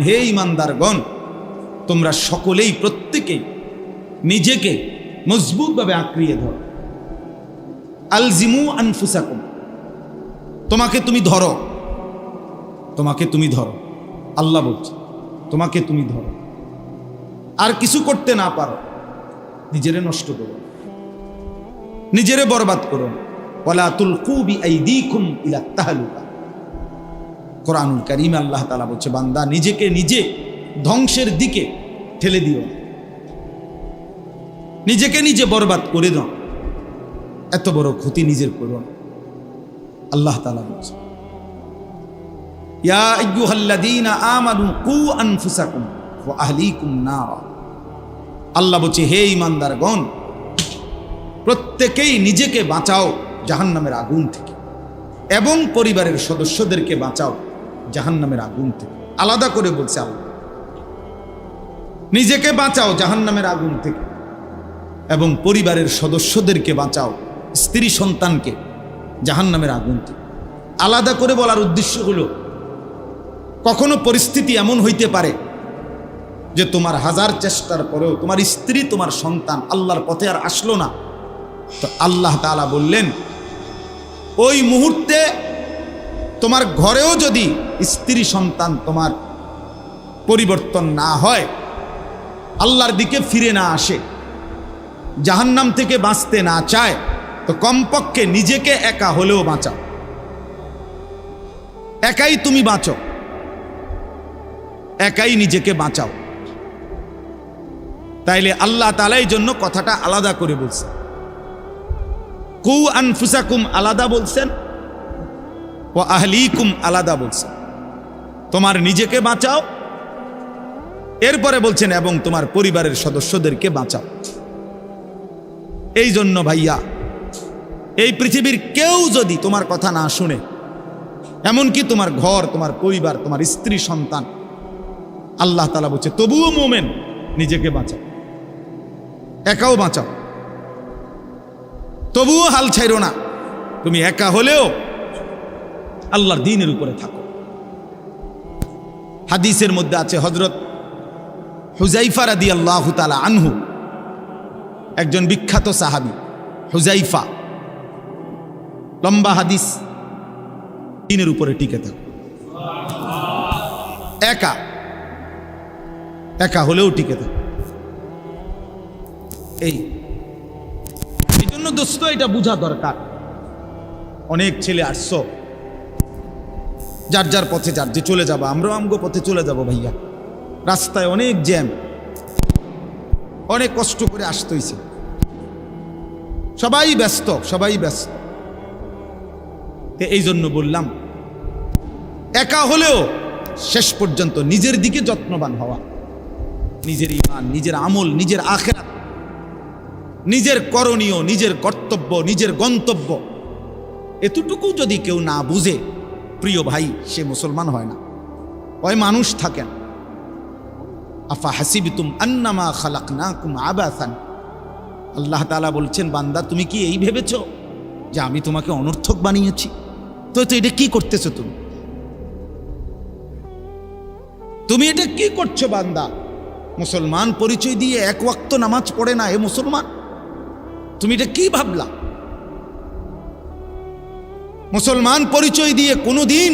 হে ইমানদারগণ, তোমরা সকলেই প্রত্যেকেই নিজেকে মজবুতভাবে আঁকড়িয়ে ধরো। আলজিমু আনফুসাকুম, তোমাকে তুমি ধরো, তোমাকে তুমি ধরো। আল্লাহ বলছে, তোমাকে তুমি ধরো। আর কিছু করতে না পারো, নিজেরে নষ্ট করো, নিজেরে বরবাদ করো। ওয়ালা তুলকু বিআইদিকুম ইলা তাহলুকা। কোরআনুল করিম আল্লাহ তালা বলছে, বান্দা নিজেকে নিজে ধ্বংসের দিকে ঠেলে দিও। নিজেকে নিজে বরবাদ করে দাও। এত বড় ক্ষতি নিজের করো আল্লাহ তালা বলছে আল্লাহ বলছে, হে ইমানদারগণ প্রত্যেকেই নিজেকে বাঁচাও জাহান্নামের আগুন থেকে এবং পরিবারের সদস্যদেরকে বাঁচাও। জাহান্নামের আগুন থেকে। আলাদা করে বলছে আল্লাহ। নিজেকে বাঁচাও জাহান্নামের আগুন থেকে। এবং পরিবারের সদস্যদেরকে বাঁচাও স্ত্রী সন্তানকে জাহান্নামের আগুন থেকে। আলাদা করে বলার উদ্দেশ্য হলো, কখনো পরিস্থিতি এমন হইতে পারে যে তোমার হাজার চেষ্টার পরেও তোমার স্ত্রী, তোমার সন্তান আল্লাহর পথে আর আসলো না। তো আল্লাহ তাআলা বললেন, ওই মুহূর্তে তোমার ঘরেও যদি স্ত্রী সন্তান তোমার পরিবর্তন না হয়, আল্লাহর দিকে ফিরে না আসে, জাহান্নাম থেকে বাঁচতে না চায়, তো কমপক্ষে নিজেকে একা হলেও বাঁচাও। একাই তুমি বাঁচো। একাই নিজেকে বাঁচাও। তাইলে আল্লাহ তালাই জন্য কথাটা আলাদা করে বলছে কু আনফুসাকুম আলাদা বলছেন ও আহলিকুম আলাদা বলছে। তোমার নিজেকে বাঁচাও। এরপরে বলছেন, এবং তোমার পরিবারের সদস্যদেরকে বাঁচাও। এই জন্য ভাইয়া, এই পৃথিবীর কেউ যদি তোমার কথা না শুনে, এমনকি তোমার ঘর, তোমার পরিবার, তোমার স্ত্রী, সন্তান, আল্লাহ তালা বলছে, তবুও মোমেন, নিজেকে বাঁচাও। একাও বাঁচাও। তবুও হাল ছাইরো না। তুমি একা হলেও আল্লাহর দিনের উপরে থাকো। হাদিসের মধ্যে আছে হজরত হুজাইফা রাদি আল্লাহ তালা আনহু, একজন বিখ্যাত সাহাবি হুজাইফা লম্বা হাদিস, দিনের উপরে টিকে থাকো। একা একা হলেও টিকে থাকো। এই এই জন্য দোস্ত এটা বোঝা দরকার। অনেক ছেলে আসছো যার যার পথে যার, যে চলে যাব, আমরাও আমগো পথে চলে যাব ভাইয়া। রাস্তায় অনেক জ্যাম, অনেক কষ্ট করে আসতে হয়েছে সবাই ব্যস্ত সবাই ব্যস্ত। এই জন্য বললাম, একা হলেও শেষ পর্যন্ত নিজের দিকে যত্নবান হওয়া, নিজের ইমান নিজের আমল, নিজের আখেরাত, নিজের করণীয়, নিজের কর্তব্য, নিজের গন্তব্য, এতটুকু যদি কেউ না বুঝে প্রিয় ভাই, সে মুসলমান হয় না। ওই মানুষ থাকেন। আফা হাসিবিতুম আন্নামা খালাক না কুম আবাসান। আল্লাহ তালা বলছেন, বান্দা, তুমি কি এই ভেবেছ যে আমি তোমাকে অনর্থক বানিয়েছি? তো তো এটা কি করতেছো তুমি? তুমি এটা কি করছ বান্দা? মুসলমান পরিচয় দিয়ে এক ওয়াক্ত নামাজ পড়ে না, এ মুসলমান? তুমি এটা কি ভাবলা? মুসলমান পরিচয় দিয়ে কোনো দিন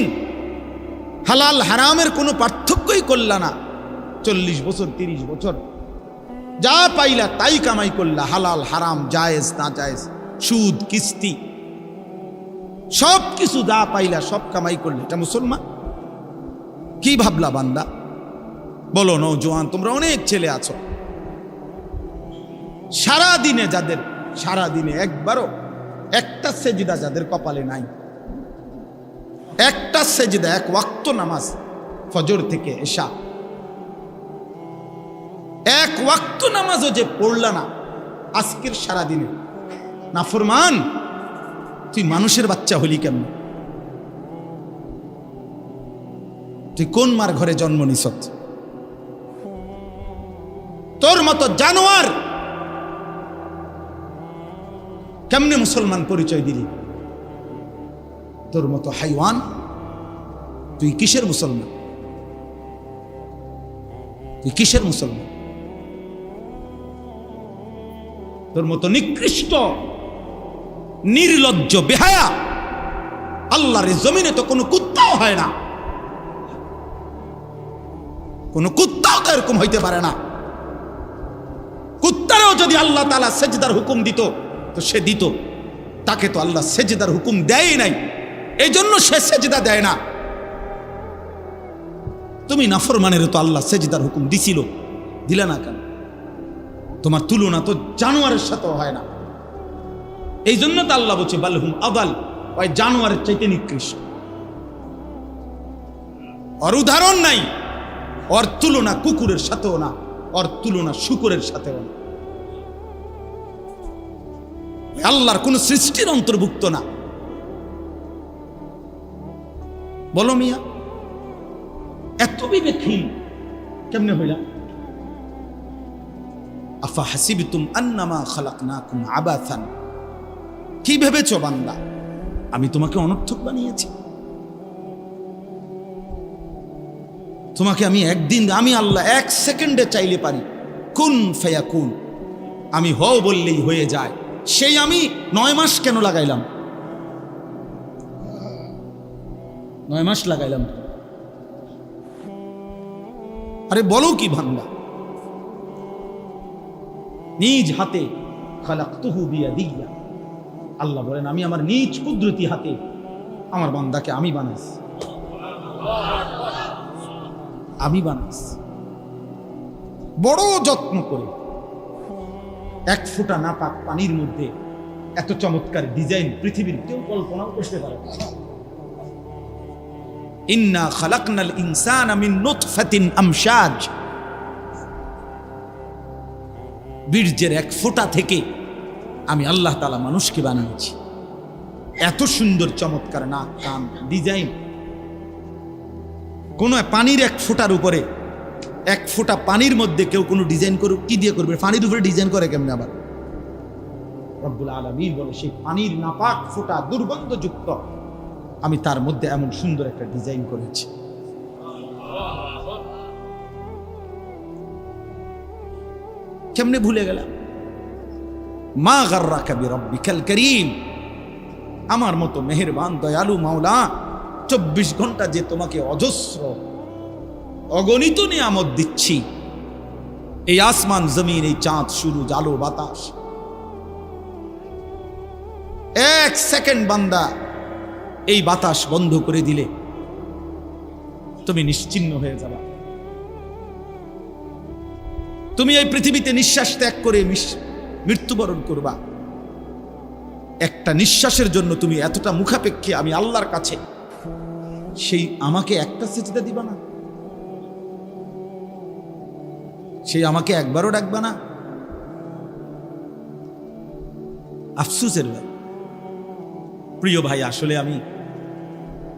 হালাল হারামের কোনো পার্থক্যই করলা না। চল্লিশ বছর, তিরিশ বছর। যা পাইলা তাই কামাই করলা, হালাল, হারাম, জায়েজ, না জায়েজ, সুদ, কিস্তি। সব কিছু যা পাইলা সব কামাই করলে, এটা মুসলমান? কি ভাবলা বান্দা? বলো নৌজোয়ান তোমরা অনেক ছেলে আছো। সারা দিনে যাদের সারা দিনে একবারও একটা সেজিদা যাদের কপালে নাই। একটা সেজিদা, এক ওয়াক্ত নামাজ, ফজর থেকে এসা এক ওয়াক্ত নামাজও যে পড়লা না, আজকের সারা দিনে নাফরমান, তুই মানুষের বাচ্চা হলি কেমন? তুই কোন মার ঘরে জন্ম নিছত তোর মতো জানোয়ার কেমনে মুসলমান পরিচয় দিলি? তোর মতো হাইওয়ান? তুই কিসের মুসলমান? তুই কিসের মুসলমান? তোর মতো নিকৃষ্ট, নির্লজ্জ, বেহায়া আল্লাহর জমিনে তো কোনো কুত্তাও হয় না। কোনো কুত্তাও তো এরকম হইতে পারে না। কুত্তারেও যদি আল্লাহ তালা সেজদার হুকুম দিত, তো সে দিত। তাকে তো আল্লাহ সেজদার হুকুম দেয় নাই। এই জন্য সে সেজদা দেয় না। তুমি নাফরমানের তো আল্লাহ সেজদার হুকুম দিছিল। দিলে না কেন? তোমার তুলনা তো জানোয়ারের সাথেও হয় না। এই জন্য তো আল্লাহ বলছে, বালহুম আবাল ওই জানোয়ারের চাইতে নিকৃষ্ট। ওর উদাহরণ নাই, ওর তুলনা কুকুরের সাথেও না, ওর তুলনা শুকুরের সাথেও না। আল্লাহর কোন সৃষ্টির অন্তর্ভুক্ত না। বলো মিয়া, এত বিবেকহীন কেমনে হইলাম আফা হাসিবতুম আন্নামা খালাকনাকুম আবাথান কি ভেবেছ বান্দা? আমি তোমাকে অনর্থক বানিয়েছি। তোমাকে আমি একদিন, আমি আল্লাহ এক সেকেন্ডে চাইলে পারি। কুন ফেয়া কুন আমি হও বললেই হয়ে যায়। সেই আমি নয় মাস কেন লাগাইলাম? নয় মাস লাগাইলাম। আরে বলো কি ভাঙ্গা? নিজ হাতে খালাক্তুহু বিয়াদিয়া। আল্লাহ বলেন, আমি আমার নিজ কুদরতি হাতে আমার বান্দাকে আমি বানাইছি। আমি বানাইছি। বড় যত্ন করে এক ফোঁটা নাপাক পানির মধ্যে এত চমৎকার ডিজাইন পৃথিবীর কেউ কল্পনাও করতে পারে। ইন্না খালাকনাল ইনসানা মিন নুতফাতিন আমশাজ বীর্যের এক ফোঁটা থেকে আমি আল্লাহ তালা মানুষকে বানিয়েছি। এত সুন্দর, চমৎকার নাক, কান, ডিজাইন। কোন পানির এক ফোঁটার উপরে, এক ফোঁটা পানির মধ্যে কেউ কোনো ডিজাইন করুক, কি দিয়ে করবে? পানির উপরে ডিজাইন করে কেমনে আবার? রব্বুল আলমীর বলে, সেই পানির নাপাক ফোঁটা দুর্গন্ধযুক্ত আমি তার মধ্যে এমন সুন্দর একটা ডিজাইন করেছি। কেমনে ভুলে গেলাম? মা গার্রা কবি রব্বিকাল করিম। আমার মতো মেহেরবান, দয়ালু মাওলা, চব্বিশ ঘণ্টা যে তোমাকে অজস্র, অগণিত নিয়ামত দিচ্ছি। এই আসমান, জমিন, এই চাঁদ শুরু আলো, বাতাস। এক সেকেন্ড বান্দা এই বাতাস বন্ধ করে দিলে তুমি নিশ্চিন্ন হয়ে যাবা। তুমি এই পৃথিবীতে নিঃশ্বাস ত্যাগ করে মৃত্যুবরণ করবা। একটা নিঃশ্বাসের জন্য তুমি এতটা মুখাপেক্ষী, আমি আল্লাহর কাছে। সেই আমাকে একটা সেজদা দিবা না? সেই আমাকে একবারও ডাকবা না? আফসুসের প্রিয় ভাই, আসলে আমি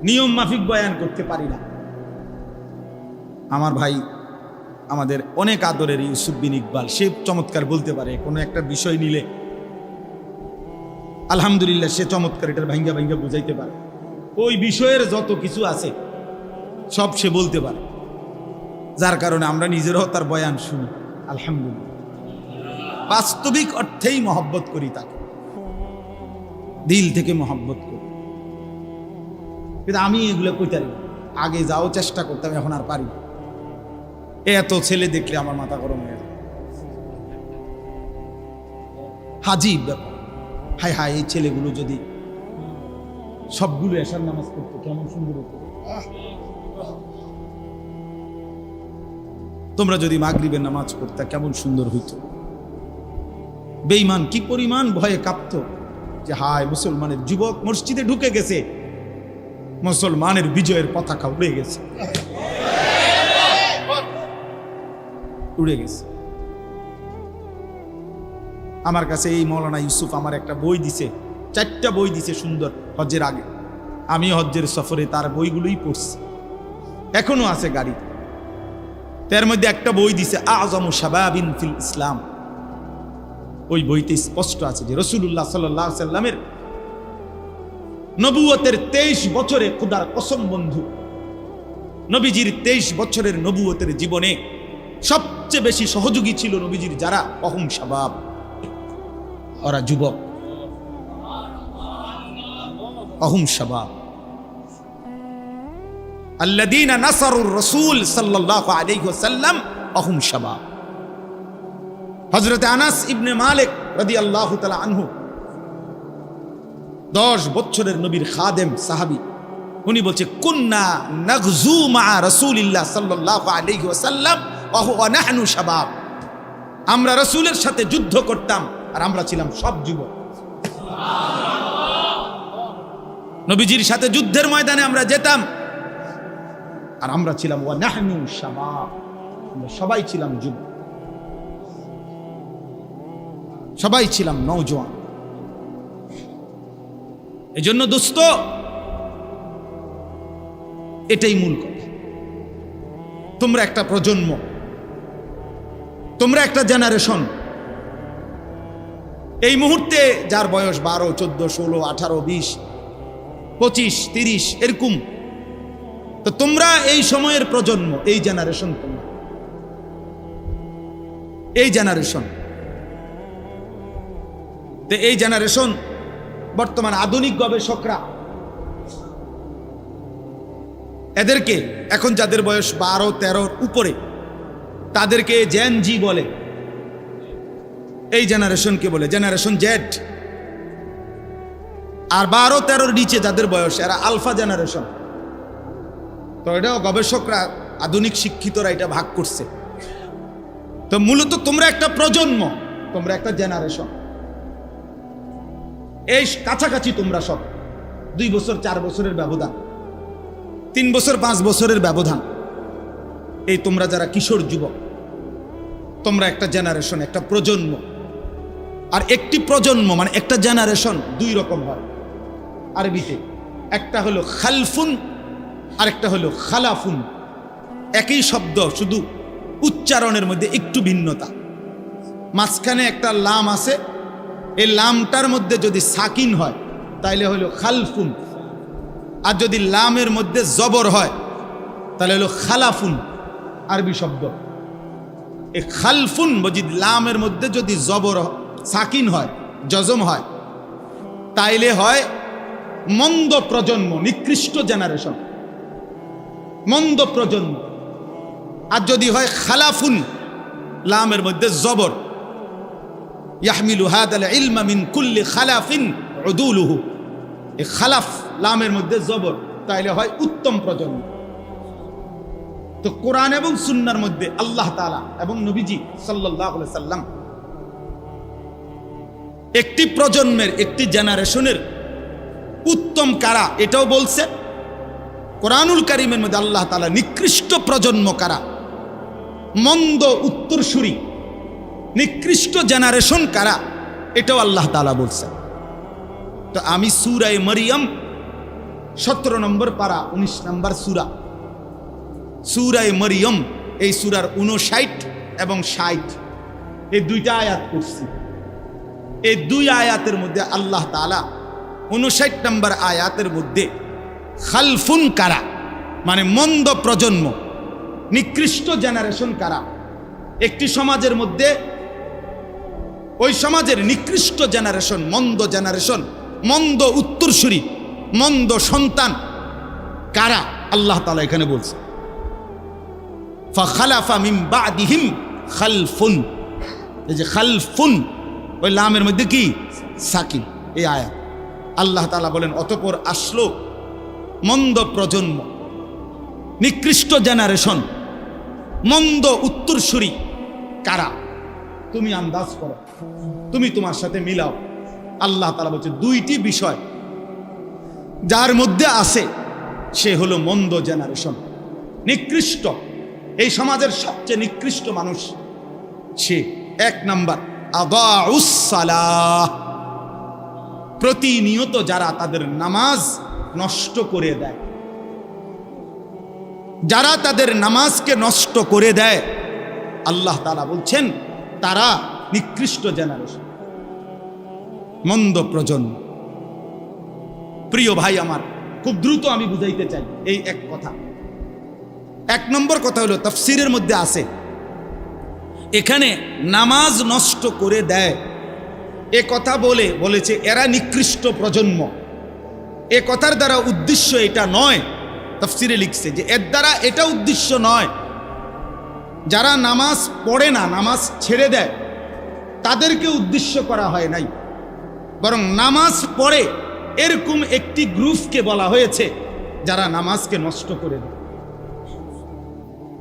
নিয়ম মাফিক বয়ান করতে পারি না। আমার ভাই আমাদের অনেক আদরের ইউসুফ বিন ইকবাল, সে চমৎকার বলতে পারে, কোনো একটা বিষয় নিলে আলহামদুলিল্লাহ সে চমৎকার, এটার ভাঙ্গা ভাঙ্গা বুঝাইতে পারে। ওই বিষয়ের যত কিছু আছে, সব সে বলতে পারে। যার কারণে আমরা নিজেরাও তার বয়ান শুনি, আলহামদুলিল্লাহ। বাস্তবিক অর্থেই মহব্বত করি তাকে। দিল থেকে মহব্বত কিন্তু আমি এগুলো কইতে আগে যাও চেষ্টা করতাম, এখন আর পারি। এত ছেলে দেখলে আমার মাথা গরম হয়ে যায়। হাজিব ব্যাপার হায় হায়, এই ছেলেগুলো যদি সবগুলো এসার নামাজ পড়তো, কেমন সুন্দর হতো। তোমরা যদি মাগরিবের নামাজ পড়তা, কেমন সুন্দর হইতো। বেঈমান কি পরিমাণ ভয়ে কাঁপত যে হায়, মুসলমানের যুবক মসজিদে ঢুকে গেছে। মুসলমানের বিজয়ের পতাকা উড়ে গেছে। উড়ে গেছে। আমার কাছে এই মৌলানা ইউসুফ আমার একটা বই দিছে, চারটা বই দিছে সুন্দর হজ্জের আগে। আমি হজ্জের সফরে তার বইগুলোই পড়ছি। এখনও আছে গাড়ি। তার মধ্যে একটা বই দিছে, আজম শাবাবিন ফিল ইসলাম। ওই বইতে স্পষ্ট আছে যে রসুল্লাহ সাল্লাহ সাল্লামের নবুয়তের তেইশ বছরে খুদার কসম বন্ধু। নবীজির তেইশ বছরের নবুয়তের জীবনে সবচেয়ে বেশি সহযোগী ছিল নবীজির যারা? অহম স্বভাব। ওরা যুবক। অহম স্বভাব। আল্লাদিনা নাসারুর রসুল সাল্লাল্লাহু আলাইহি ওয়াসাল্লাম অহম স্বভাব। হজরত আনাস ইবনে মালিক রাদিয়াল্লাহু তাআলা আনহু দশ বছরের নবীর খাদেম সাহাবি, উনি বলছে, কুন্না মা আমরা রসুলের সাথে যুদ্ধ করতাম, আর আমরা ছিলাম সব যুবক। নবীজির সাথে যুদ্ধের ময়দানে আমরা যেতাম, আর আমরা ছিলাম, ওয়া নাহনু শাবাব। আমরা সবাই ছিলাম যুবক। সবাই ছিলাম নওজোয়ান। এজন্য দোস্ত, এটাই মূল কথা। তোমরা একটা প্রজন্ম, তোমরা একটা জেনারেশন এই মুহূর্তে যার বয়স বারো, চোদ্দ, ষোলো, আঠারো, বিশ, পঁচিশ, তিরিশ, এরকম, তো তোমরা এই সময়ের প্রজন্ম, এই জেনারেশন তোমরা। এই জেনারেশন তো এই জেনারেশন বর্তমান আধুনিক গবেষকরা। এদেরকে এখন যাদের বয়স বারো, তেরোর উপরে, তাদেরকে জেন জি বলে। এই জেনারেশনকে বলে, জেনারেশন জেড আর বারো, তেরোর নিচে যাদের বয়স, এরা আলফা জেনারেশন। তো এটাও গবেষকরা, আধুনিক শিক্ষিতরা এটা ভাগ করছে। তো মূলত তোমরা একটা প্রজন্ম, তোমরা একটা জেনারেশন। এই কাছাকাছি তোমরা সব। দুই বছর, চার বছরের ব্যবধান। তিন বছর, পাঁচ বছরের ব্যবধান। এই তোমরা যারা কিশোর যুবক, তোমরা একটা জেনারেশন একটা প্রজন্ম। আর একটি প্রজন্ম মানে একটা জেনারেশন দুই রকম হয়। আরবিতে একটা হলো খালফুন, আরেকটা হলো খালাফুন। একই শব্দ, শুধু উচ্চারণের মধ্যে একটু ভিন্নতা। মাঝখানে একটা লাম আছে এই লামটার মধ্যে যদি সাকিন হয়, তাইলে হলো খালফুন। আর যদি লামের মধ্যে জবর হয় তাহলে হলো খালাফুন, আরবি শব্দ। এই খালফুন বজি লামের মধ্যে যদি জবর সাকিন হয়, জজম হয়, তাইলে হয় মন্দ প্রজন্ম, নিকৃষ্ট জেনারেশন। মন্দ প্রজন্ম। আর যদি হয় খালাফুন, লামের মধ্যে জবর। ইয়াহমিলু হাদাল ইলমা মিন কুল্লি খালাফিন উদুলুহু। এই খালাফ লামের মধ্যে জবর, তাইলে হয় উত্তম প্রজন্ম। তো কোরআন এবং সুন্নার মধ্যে আল্লাহ তাআলা এবং নবীজি আলাইহি সাল্লাম একটি প্রজন্মের, একটি জেনারেশনের উত্তম কারা, এটাও বলছে, কোরআনুল কারিমের মধ্যে আল্লাহ তাআলা নিকৃষ্ট প্রজন্ম কারা? মন্দ উত্তরসূরি নিকৃষ্ট জেনারেশন কারা? এটাও আল্লাহ তাআলা বলছে তো আমি সুরায় মরিয়ম, সতেরো নম্বর পারা, উনিশ নম্বর সুরা। সুরায় মরিয়ম, এই সুরার উনষাট এবং ষাট। এই দুইটা আয়াত করছি এই দুই আয়াতের মধ্যে আল্লাহ তাআলা উনষাট নম্বর আয়াতের মধ্যে খালফুন কারা? মানে মন্দ প্রজন্ম, নিকৃষ্ট জেনারেশন কারা? একটি সমাজের মধ্যে ওই সমাজের নিকৃষ্ট জেনারেশন মন্দ জেনারেশন মন্দ উত্তরসূরি, মন্দ সন্তান, কারা? আল্লাহ তালা এখানে বলছে। ফাখালাফা মিন বাদিহিম খালফুন। এই যে খালফুন, ওই লামের মধ্যে কি? সাকিন। এই আয়া আল্লাহ তালা বলেন, অতপর আসলো মন্দ প্রজন্ম, নিকৃষ্ট জেনারেশন মন্দ উত্তরসূরি, কারা? তুমি আন্দাজ করো। তুমি তোমার সাথে মিলাও। আল্লাহ তালা বলছে, দুইটি বিষয় যার মধ্যে আছে, সে হলো মন্দ জেনারেশন নিকৃষ্ট। এই সমাজের সবচেয়ে নিকৃষ্ট মানুষ সে। এক নাম্বার প্রতিনিয়ত যারা তাদের নামাজ নষ্ট করে দেয়, যারা তাদের নামাজকে নষ্ট করে দেয়, আল্লাহ তালা বলছেন তারা নিকৃষ্ট জেনারেশন মন্দ প্রজন্ম প্রিয় ভাই আমার, খুব দ্রুত আমি বুঝাইতে চাই এই এক কথা। এক নম্বর কথা হলো, তফসিরের মধ্যে আছে, এখানে নামাজ নষ্ট করে দেয়। এ কথা বলে, বলেছে, এরা নিকৃষ্ট প্রজন্ম। এ কথার দ্বারা উদ্দেশ্য এটা নয়, তফসিরে লিখছে যে, এর দ্বারা এটা উদ্দেশ্য নয় যারা নামাজ পড়ে না, নামাজ ছেড়ে দেয়, তাদেরকে উদ্দেশ্য করা হয় নাই। বরং নামাজ পড়ে এরকম একটি গ্রুপকে বলা হয়েছে, যারা নামাজকে নষ্ট করে দেয়।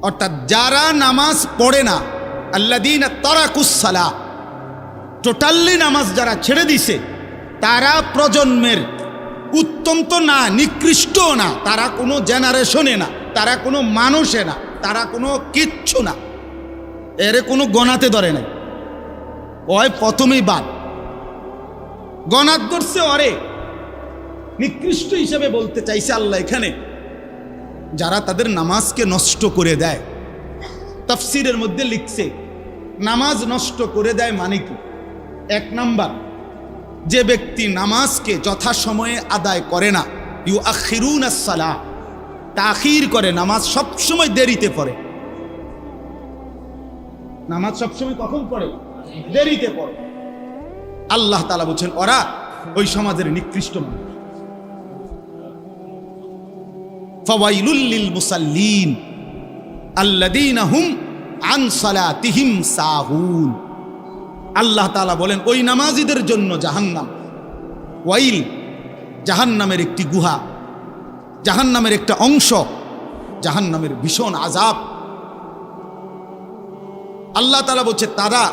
অর্থাৎ যারা নামাজ পড়ে না আল্লাদিন তরাকুসালা টোটালি নামাজ যারা ছেড়ে দিছে, তারা প্রজন্মের উত্তম তো না, নিকৃষ্টও না, তারা কোনো জেনারেশনে না, তারা কোনো মানুষে না। তারা কোনো কিচ্ছু না। এরে কোনো গণাতে ধরে নাই। ওই প্রথমেই বাদ। গণাত ধরছে অরে নিকৃষ্ট হিসেবে বলতে চাইছে আল্লাহ এখানে। যারা তাদের নামাজকে নষ্ট করে দেয়। তফসিরের মধ্যে লিখছে, নামাজ নষ্ট করে দেয় মানে কি? এক নাম্বার, যে ব্যক্তি নামাজকে যথাসময়ে আদায় করে না ইউ আখিরুন সালা তাখির করে, নামাজ সবসময় দেরিতে পড়ে। নামাজ সবসময় কখন পড়ে? দেরিতে পড়ে। আল্লাহ তালা বলছেন, ওরা ওই সমাজের নিকৃষ্ট মানুষ। ফওয়াইলুল্লিল মুসাল্লিন আল্লাদিনা হুম আন সালাতিহিম সাহুন। আল্লাহ তাআলা বলেন, ওই নামাজিদের জন্য জাহান্নাম। ওয়াইল জাহান্নামের একটি গুহা। জাহান্নামের একটা অংশ, জাহান্নামের ভীষণ আজাব আল্লাহ তাআলা বলছে, তারা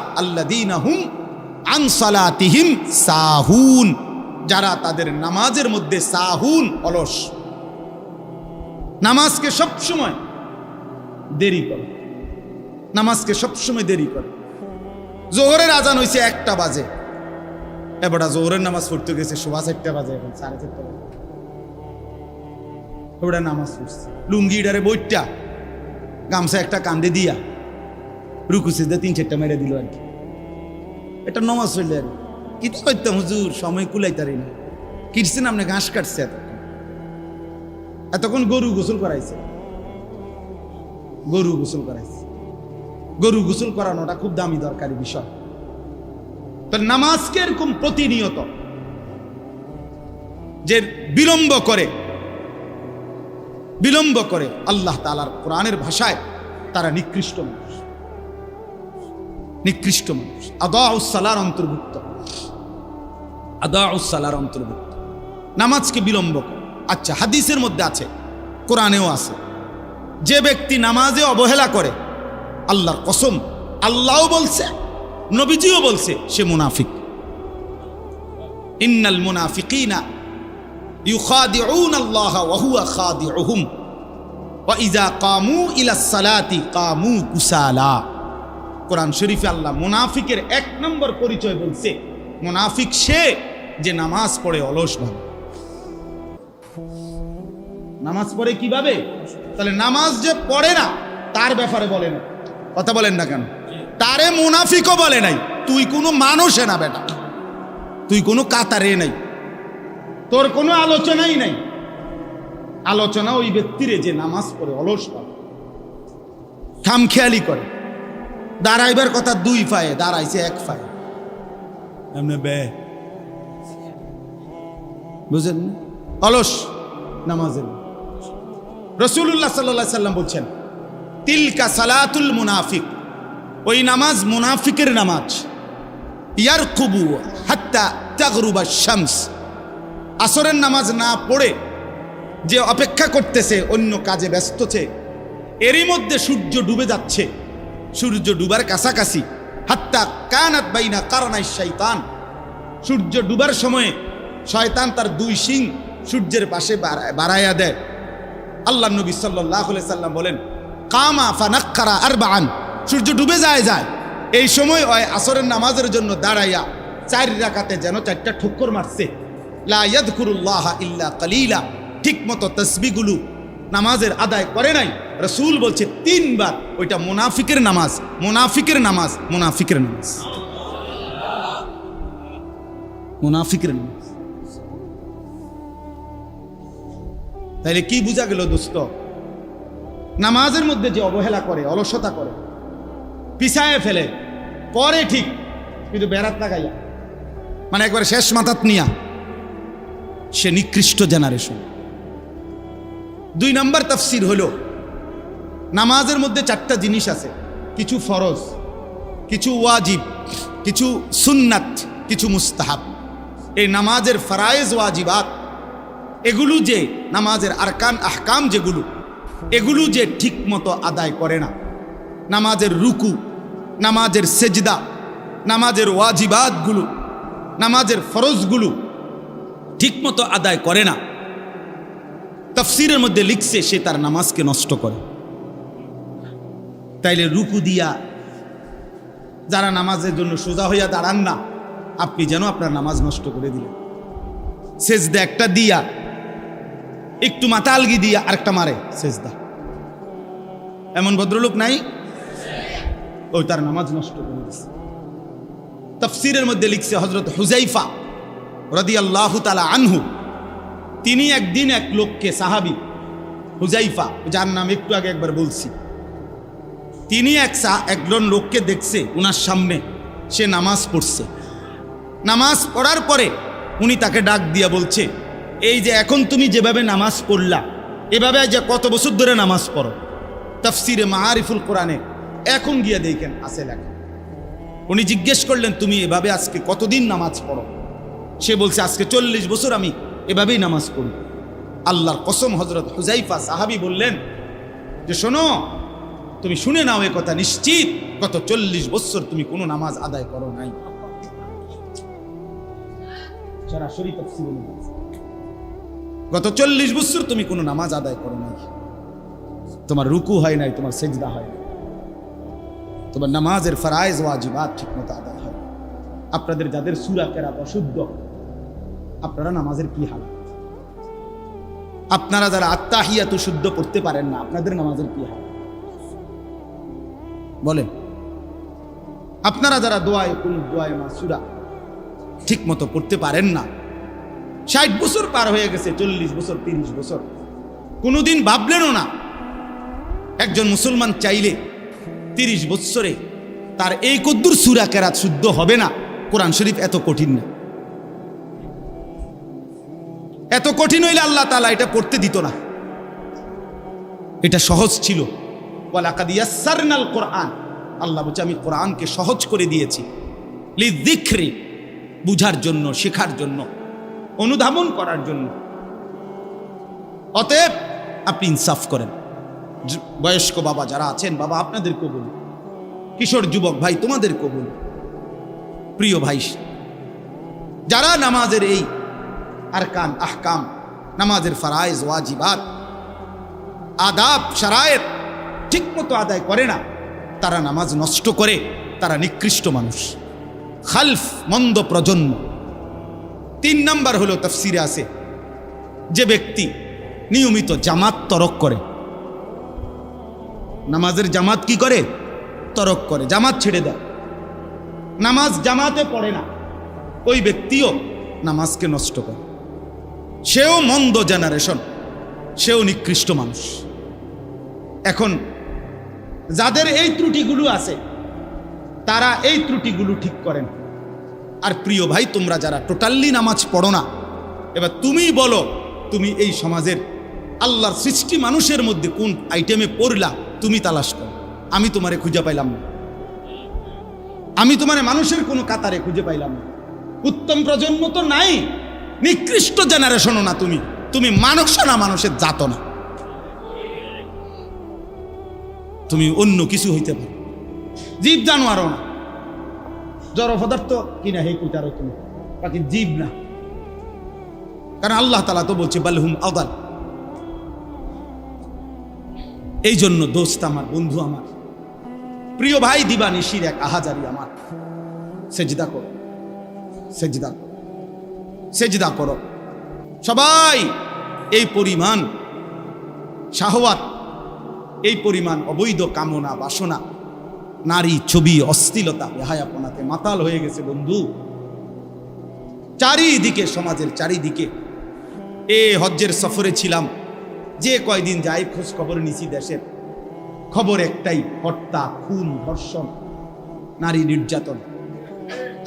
আন সালাতিহিম সাহুন, যারা তাদের নামাজের মধ্যে সাহুন, অলস। নামাজকে সবসময় দেরি করে। নামাজকে সবসময় দেরি করে। জোহরের আজান হয়েছে একটা বাজে। এবারটা জোহরের নামাজ পড়তে গেছে সোয়া চারটা বাজে, এখন সাড়ে চারটা বাজে। ওটা নামাজ পড়ছে। লুঙ্গিটারে বইটা গামছা একটা কান্দে দিয়া রুকুসে দিয়ে তিন চারটা মেরে দিল আর কি। এটা নমাজ হইলে আর কি। তো হুজুর, সময় কুলাইতারি না। কিটছেন আপনি ঘাস কাটছে এতক্ষণ। এতক্ষণ গরু গোসল করাইছে। গরু গোসল করাইছে। গরু গোসল করানোটা খুব দামি দরকারি বিষয়। তো নামাজকে এরকম প্রতিনিয়ত? যে বিলম্ব করে। বিলম্ব করে আল্লাহ তালার কোরআনের ভাষায় তারা নিকৃষ্ট মানুষ। নিকৃষ্ট মানুষ। আদা উসালার অন্তর্ভুক্ত। আদা উসালার অন্তর্ভুক্ত। নামাজকে বিলম্ব করে। আচ্ছা হাদিসের মধ্যে আছে, কোরআনেও আছে। যে ব্যক্তি নামাজে অবহেলা করে, আল্লাহর কসম, আল্লাহও বলছে, নবীজিও বলছে, সে মুনাফিক। ইন্নাল মুনাফিকিনা ইউখাদিউন আল্লাহ ওয়া হুয়া খাদিউহুম। ওয়া ইযা কামু ইলা সালাতি কামু কুসালা। কোরআন শরীফে আল্লাহ মুনাফিকের এক নম্বর পরিচয় বলছে, মুনাফিক সে যে নামাজ পড়ে অলস ভাবে নামাজ পড়ে কীভাবে? তাহলে নামাজ যে পড়ে না, তার ব্যাপারে বলে না। কথা বলেন না কেন? তারে মুনাফিকও বলে নাই। তুই কোনো মানুষে না বেটা। তুই কোনো কাতারে নাই। তোর কোনো আলোচনাই নাই। আলোচনা ওই ব্যক্তিরে যে নামাজ পড়ে অলস পাবে। খামখেয়ালি করে। দাঁড়াইবার কথা দুই পায়ে দাঁড়াইছে এক পায়ে। এমনি বে। বুঝেন অলস নামাজের। রসুল্লাহ সাল্লাহ সাল্লাম বলছেন তিলকা সালাতুল মুনাফিক। ওই নামাজ মুনাফিকের নামাজ। ইয়ার কুবু হাত্তা তাগরুবা শামস। আসরের নামাজ না পড়ে যে অপেক্ষা করতেছে, অন্য কাজে ব্যস্তছে এরই মধ্যে সূর্য ডুবে যাচ্ছে। সূর্য ডুবার কাছাকাছি। হাত্তা কানাত বাইনা কারণাই শৈতান সূর্য ডুবার সময়ে শয়তান তার দুই শিং সূর্যের পাশে বাড়াইয়া দেয়। আল্লাহ নবী সাল্লাহ সাল্লাম বলেন, কামা ফানাক্কারা আর বান সূর্য ডুবে যায় যায়। এই সময় ওই আসরের নামাজের জন্য দাঁড়াইয়া চার রাকাতে যেন চারটা ঠুক্কর মারছে। লা ইয়াদকুরুল্লাহ ইল্লা কালিলা। ঠিক মতো তসবিগুলো নামাজের আদায় করে নাই। রসুল বলছে তিনবার, ওইটা মুনাফিকের নামাজ মুনাফিকের নামাজ মুনাফিকের নামাজ। মুনাফিকের নামাজ। তাইলে কি বোঝা গেল দোস্ত? নামাজের মধ্যে যে অবহেলা করে, অলসতা করে, পিছায় ফেলে পরে ঠিক, কিন্তু বেড়াত লাগাইয়া মানে একবার শেষ মাথাত নিয়া সে নিকৃষ্ট জেনারেশন দুই নম্বর তাফসির হলো, নামাজের মধ্যে চারটা জিনিস আছে। কিছু ফরজ, কিছু ওয়াজিব, কিছু সুন্নাত, কিছু মুস্তাহাব। এই নামাজের ফরায়েজ, ওয়াজিবাত, এগুলো যে নামাজের আরকান, আহকাম যেগুলো, এগুলো যে ঠিক মতো আদায় করে না। নামাজের রুকু, নামাজের সেজদা, নামাজের ওয়াজিবাতগুলো, নামাজের ফরজগুলো ঠিকমতো আদায় করে না। তফসিরের মধ্যে লিখছে, সে তার নামাজকে নষ্ট করে। তাইলে রুকু দিয়া যারা নামাজের জন্য সোজা হইয়া দাঁড়ান না, আপনি যেন আপনার নামাজ নষ্ট করে দিলেন। সেজদা একটা দিয়া, একটু মাথা আলগি দিয়া আরেকটা মারে, সেজদা। এমন ভদ্রলোক নাই? ওই তার নামাজ নষ্ট করে দিচ্ছে তফসিরের মধ্যে লিখছে হজরত হুজাইফা রদি আল্লাহ তালা আনহু। তিনি একদিন এক লোককে, সাহাবি হুজাইফা যার নাম একটু আগে একবার বলছি, তিনি এক একজন লোককে দেখছে ওনার সামনে, সে নামাজ পড়ছে। নামাজ পড়ার পরে উনি তাকে ডাক দিয়া বলছে, এই যে এখন তুমি যেভাবে নামাজ পড়লা, এভাবে যে কত বছর ধরে নামাজ পড়ো, তফসিরে মাহারিফুল কোরআনে, এখন গিয়ে দেখেন আছে লেখা। উনি জিজ্ঞেস করলেন, তুমি এভাবে আজকে কতদিন নামাজ পড়ো? সে বলছে, আজকে চল্লিশ বছর আমি এভাবেই নামাজ পড়ি। আল্লাহর কসম হজরত হুজাইফা সাহাবি বললেন, যে শোনো, তুমি শুনে নাও এ কথা নিশ্চিত, গত চল্লিশ বছর তুমি কোনো নামাজ আদায় করো নাই। গত চল্লিশ বছর তুমি কোনো নামাজ আদায় করো নাই। তোমার রুকু হয় নাই, তোমার সেজদা হয় নাই। তোমার নামাজের ফরায়েজ, ওয়াজিবাত ঠিক মতো আদায় হয় আপনাদের যাদের সুরা কেরাত অশুদ্ধ আপনারা নামাজের কি হাল আপনারা যারা আত্মাহিয়াত শুদ্ধ পড়তে পারেন না, আপনাদের নামাজের কি হাল বলেন। আপনারা যারা দোয়ায় কোন দোয়ায় মা সুরা ঠিক মতো পড়তে পারেন না, ষাট বছর পার হয়ে গেছে, চল্লিশ বছর, তিরিশ বছর, কোনোদিন ভাবলেনও না, একজন মুসলমান চাইলে তিরিশ বৎসরে তার এই কদ্দুর সুরা কেরাত শুদ্ধ হবে না, কোরআন শরীফ এত কঠিন না। এত কঠিন হইলে আল্লাহ তালা এটা পড়তে দিত না। এটা সহজ ছিল। ওয়ালাকাদ ইয়াসসারনাল কোরআন। আল্লাহ বলছে, আমি কোরআনকে সহজ করে দিয়েছি লিযিকরি, বুঝার জন্য, শেখার জন্য, অনুধাবন করার জন্য। অতএব আপনি ইনসাফ করেন। বয়স্ক বাবা যারা আছেন, বাবা আপনাদেরকেও বলি। কিশোর যুবক ভাই তোমাদেরকেও বলি। প্রিয় ভাই, যারা নামাজের এই আরকান, আহকাম, নামাজের ফারাইজ, ওয়াজিবাত, আদাব, শারায়েত ঠিক মতো আদায় করে না। তারা নামাজ নষ্ট করে, তারা নিকৃষ্ট মানুষ। খালফ, মন্দ প্রজন্ম। তিন নাম্বার হলো তফসিরে আছে, যে ব্যক্তি নিয়মিত জামাত তরক করে। নামাজের জামাত কি করে? তরক করে, জামাত ছেড়ে দেয়। নামাজ জামাতে পড়ে না, ওই ব্যক্তিও নামাজকে নষ্ট করে। সেও মন্দ জেনারেশন সেও নিকৃষ্ট মানুষ। এখন যাদের এই ত্রুটিগুলো আছে, তারা এই ত্রুটিগুলো ঠিক করেন। আর প্রিয় ভাই, তোমরা যারা টোটালি নামাজ পড়ো না, এবার তুমি বলো, তুমি এই সমাজের আল্লাহর সৃষ্টি মানুষের মধ্যে কোন আইটেমে পড়লা, তুমি তালাশ করো। আমি তোমারে খুঁজে পাইলাম না। আমি তোমার মানুষের কোনো কাতারে খুঁজে পাইলাম না। উত্তম প্রজন্ম তো নাই। নিকৃষ্ট জেনারেশনও না তুমি। তুমি মানুষও না মানুষের জাত না। তুমি অন্য কিছু হইতে পারো। জীব জানোয়ারও না। জড় পদার্থ কিনা হে কুটারও তুমি। বাকি জীব না। কারণ আল্লাহ তালা তো বলছে বালহুম আদাল। এই জন্য দোস্ত আমার, বন্ধু আমার, প্রিয় ভাই দিবানিশির এক আহাজারি আমার। সেজদা করো। সেজদা করো। সেজদা করো। সবাই, এই পরিমাণ শাহওয়াত, এই পরিমাণ অবৈধ কামনা, বাসনা, নারী ছবি অস্থিলতা বেহায়াপনাতে মাতাল হয়ে গেছে বন্ধু। চারিদিকে, সমাজের চারিদিকে, এ হজ্জের সফরে ছিলাম। যে কয়দিন যাই খোঁজ খবর নিছি দেশের। খবর একটাই হত্যা খুন, ধর্ষণ, নারী নির্যাতন।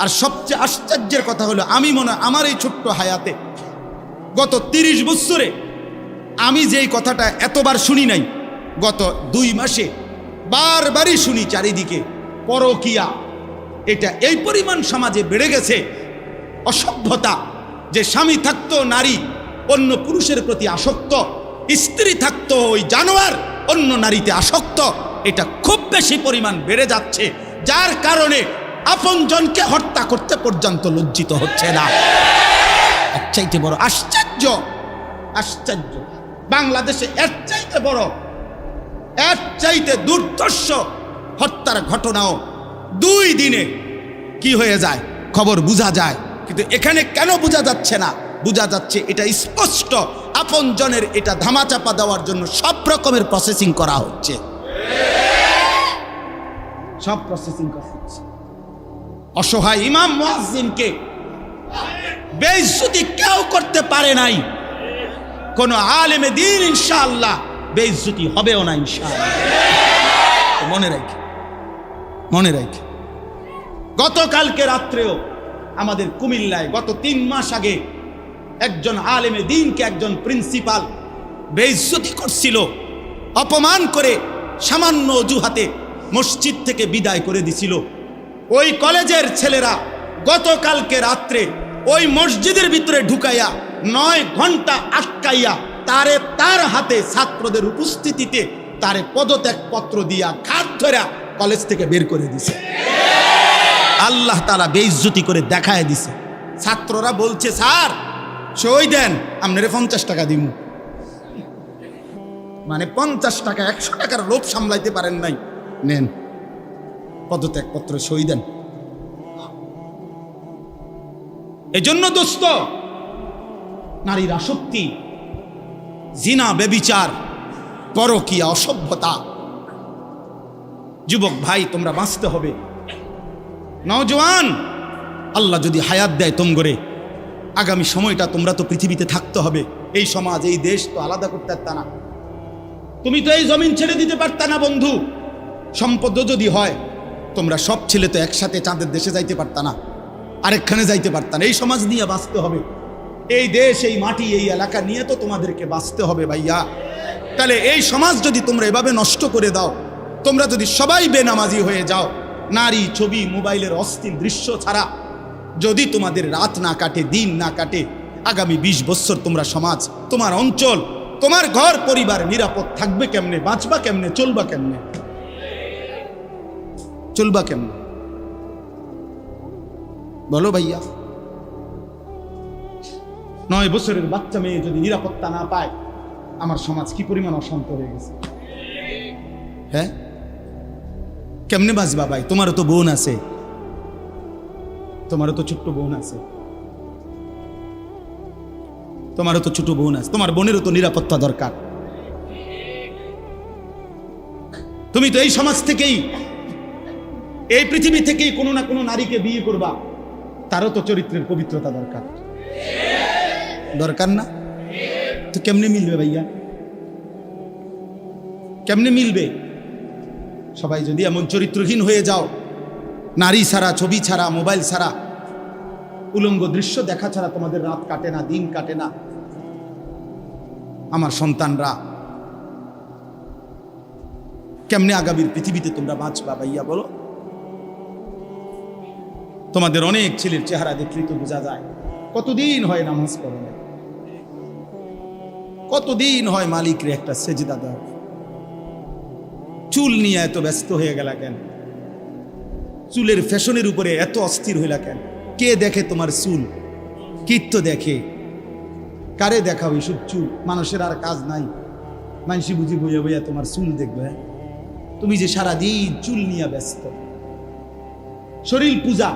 আর সবচেয়ে আশ্চর্যের কথা হলো, আমি মনে আমার এই ছোট্ট হায়াতে গত তিরিশ বছরে আমি যেই কথাটা এতবার শুনি নাই, গত দুই মাসে বারবারই শুনি চারিদিকে, পরকিয়া। এটা এই পরিমাণ সমাজে বেড়ে গেছে, অসভ্যতা, যে স্বামী থাকতো নারী, অন্য পুরুষের প্রতি আসক্ত, স্ত্রী থাকতো ওই জানোয়ার, অন্য নারীতে আসক্ত, এটা খুব বেশি পরিমাণ বেড়ে যাচ্ছে, যার কারণে আপনজনকে হত্যা করতে পর্যন্ত লজ্জিত হচ্ছে না। এর চাইতে বড় আশ্চর্য আশ্চর্য, বাংলাদেশে এর চাইতে বড়, এর চাইতে দুর্দর্শ হত্যার ঘটনাও দুই দিনে কি হয়ে যায়, খবর বোঝা যায়। কিন্তু এখানে কেন বোঝা যাচ্ছে না? বোঝা যাচ্ছে এটা স্পষ্ট আপনজনের এটা ধামাচাপা দেওয়ার জন্য সব রকমের প্রসেসিং করা হচ্ছে। সব প্রসেসিং করা হচ্ছে। অসহায় ইমাম মুয়াজ্জিনকে বেইজ্জতি কেউ করতে পারে নাই। কোন আলেমে দিন ইনশাআল্লাহ বেইজ্জতি হবেও না ইনশাআল্লাহ। মনে রাখি মনে রাখি। গতকালকে রাত্রেও আমাদের কুমিল্লায় গত তিন মাস আগে একজন আলেমে দিনকে একজন প্রিন্সিপাল বেইজ্জতি করছিল, অপমান করে সামান্য অজুহাতে মসজিদ থেকে বিদায় করে দিছিল। ওই কলেজের ছেলেরা গতকালকে রাত্রে ওই মসজিদের ভিতরে ঢুকাইয়া নয় ঘণ্টা আটকাইয়া তারে তার হাতে ছাত্রদের উপস্থিতিতে তারে পদত্যাগ পত্র দিয়া ঘাট ধরা কলেজ থেকে বের করে দিছে। আল্লাহ তালা বেইজ্জতি করে দেখায় দিছে। ছাত্ররা বলছে, স্যার, সই দেন, আপনারে পঞ্চাশ টাকা দিব মানে পঞ্চাশ টাকা, একশো টাকার লোভ সামলাইতে পারেন নাই। নেন। পদত্যাগপত্র সই দেন। এজন্য দোস্ত, নারীর আসক্তি, জিনা, বেবিচার, পরকিয়া, অসভ্যতা। যুবক ভাই, তোমরা বাঁচতে হবে। নওজোয়ান, আল্লাহ যদি হায়াত দেয় তোমগরে, আগামী সময়টা তোমরা তো পৃথিবীতে থাকতে হবে। এই সমাজ, এই দেশ তো আলাদা করতে পারত না। তুমি তো এই জমিন ছেড়ে দিতে পারতা না বন্ধু। সম্পদ যদি হয় তোমরা সব ছেলে তো একসাথে চাঁদের দেশে যাইতে পারতা না, আরেকখানে যাইতে পারতা না। এই সমাজ নিয়ে বাঁচতে হবে। এই দেশ, এই মাটি, এই এলাকা নিয়ে তো তোমাদেরকে বাঁচতে হবে ভাইয়া। তাহলে এই সমাজ যদি তোমরা এভাবে নষ্ট করে দাও, তোমরা যদি সবাই বেনামাজি হয়ে যাও, নারী ছবি, মোবাইলের অস্থির দৃশ্য ছাড়া, যদি তোমাদের রাত না কাটে, দিন না কাটে, আগামী ২০ বছর তোমরা সমাজ, তোমার অঞ্চল, তোমার ঘর, পরিবার নিরাপদ থাকবে কেমনে, বাঁচবা কেমনে, চলবা কেমনে? চলবা কেমনে? বলো ভাইয়া। নয় বছরের বাচ্চা মেয়ে যদি নিরাপত্তা না পায়, আমার সমাজ কি পরিমাণ অশান্ত হয়ে গেছে? হ্যাঁ? কেমনে বাঁচবা ভাই? তোমারও তো বোন আছে। তোমারও তো ছোট্ট বোন আছে। তোমারও তো ছোট বোন আছে। তোমার বোনেরও তো নিরাপত্তা দরকার। তুমি তো এই সমাজ থেকেই এই পৃথিবী থেকেই কোনো না কোনো নারীকে বিয়ে করবা। তারও তো চরিত্রের পবিত্রতা দরকার। দরকার না? তো কেমনে মিলবে ভাইয়া? কেমনে মিলবে? সবাই যদি এমন চরিত্রহীন হয়ে যাও, নারী ছাড়া, ছবি ছাড়া, মোবাইল ছাড়া, উলঙ্গ দৃশ্য দেখা ছাড়া তোমাদের রাত কাটে না, দিন কাটে না। আমার সন্তানরা, কেমনে আগামীর পৃথিবীতে তোমরা বাঁচবা ভাইয়া বলো? তোমাদের অনেক ছেলের চেহারা দেখলেই তো বোঝা যায়। কতদিন হয় নামাজ পড়ো না? কতদিন হয় মালিকরে একটা সেজদা দাও চুল নিয়ে এত ব্যস্ত হয়ে গেলা কেন? চুলের ফ্যাশনের উপরে এত অস্থির হইলা কেন? কে দেখে তোমার চুল? কীর্ত দেখে। কারে দেখাও এইসব চুল? মানুষের আর কাজ নাই। মানসি বুঝি বইয়া বইয়া তোমার চুল দেখবে হ্যাঁ? তুমি যে সারাদিন চুল নিয়ে ব্যস্ত। শরীর পূজা